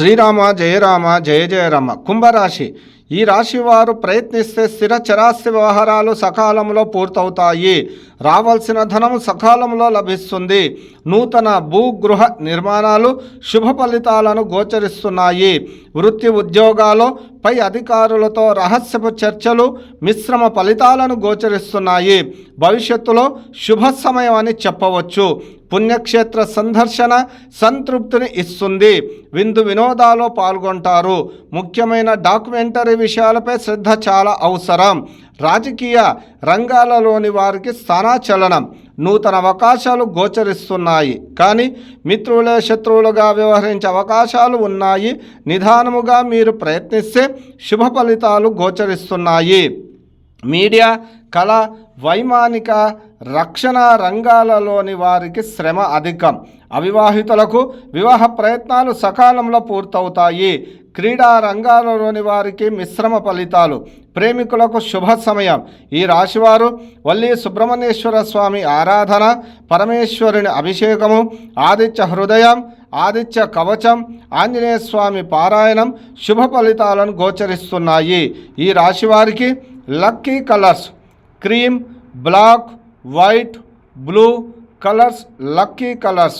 శ్రీరామ జయరామ జయ జయరామ కుంభరాశి. ఈ రాశి వారు ప్రయత్నిస్తే స్థిర చరాస్తి వ్యవహారాలు సకాలంలో పూర్తవుతాయి. రావాల్సిన ధనం సకాలంలో లభిస్తుంది. నూతన భూగృహ నిర్మాణాలు శుభ ఫలితాలను గోచరిస్తున్నాయి. వృత్తి ఉద్యోగాలు పై అధికారులతో రహస్యపు చర్చలు మిశ్రమ ఫలితాలను గోచరిస్తున్నాయి. భవిష్యత్తులో శుభ సమయం అని చెప్పవచ్చు. పుణ్యక్షేత్ర సందర్శన సంతృప్తిని ఇస్తుంది. విందు వినోదాల్లో పాల్గొంటారు. ముఖ్యమైన డాక్యుమెంటరీ విషయాలపై శ్రద్ధ చాలా అవసరం. రాజకీయ రంగాలలోని వారికి స్థానాచలనం నూతన అవకాశాలు గోచరిస్తున్నాయి. కానీ మిత్రులే శత్రువులుగా వ్యవహరించే అవకాశాలు ఉన్నాయి. నిదానముగా మీరు ప్రయత్నిస్తే శుభ ఫలితాలు గోచరిస్తున్నాయి. మీడియా కళ వైమానిక రక్షణ రంగాలలోని వారికి శ్రమ అధికం. అవివాహితులకు వివాహ ప్రయత్నాలు సకాలంలో పూర్తవుతాయి. క్రీడా రంగాలలోని వారికి మిశ్రమ ఫలితాలు. ప్రేమికులకు శుభ సమయం. ఈ రాశివారు వల్లి సుబ్రహ్మణ్యేశ్వర స్వామి ఆరాధన పరమేశ్వరుని అభిషేకము ఆదిత్య హృదయం ఆదిత్య కవచం ఆంజనేయ స్వామి పారాయణం శుభ ఫలితాలను గోచరిస్తున్నాయి. ఈ రాశివారికి lucky colours. Cream black white blue colours lucky colours.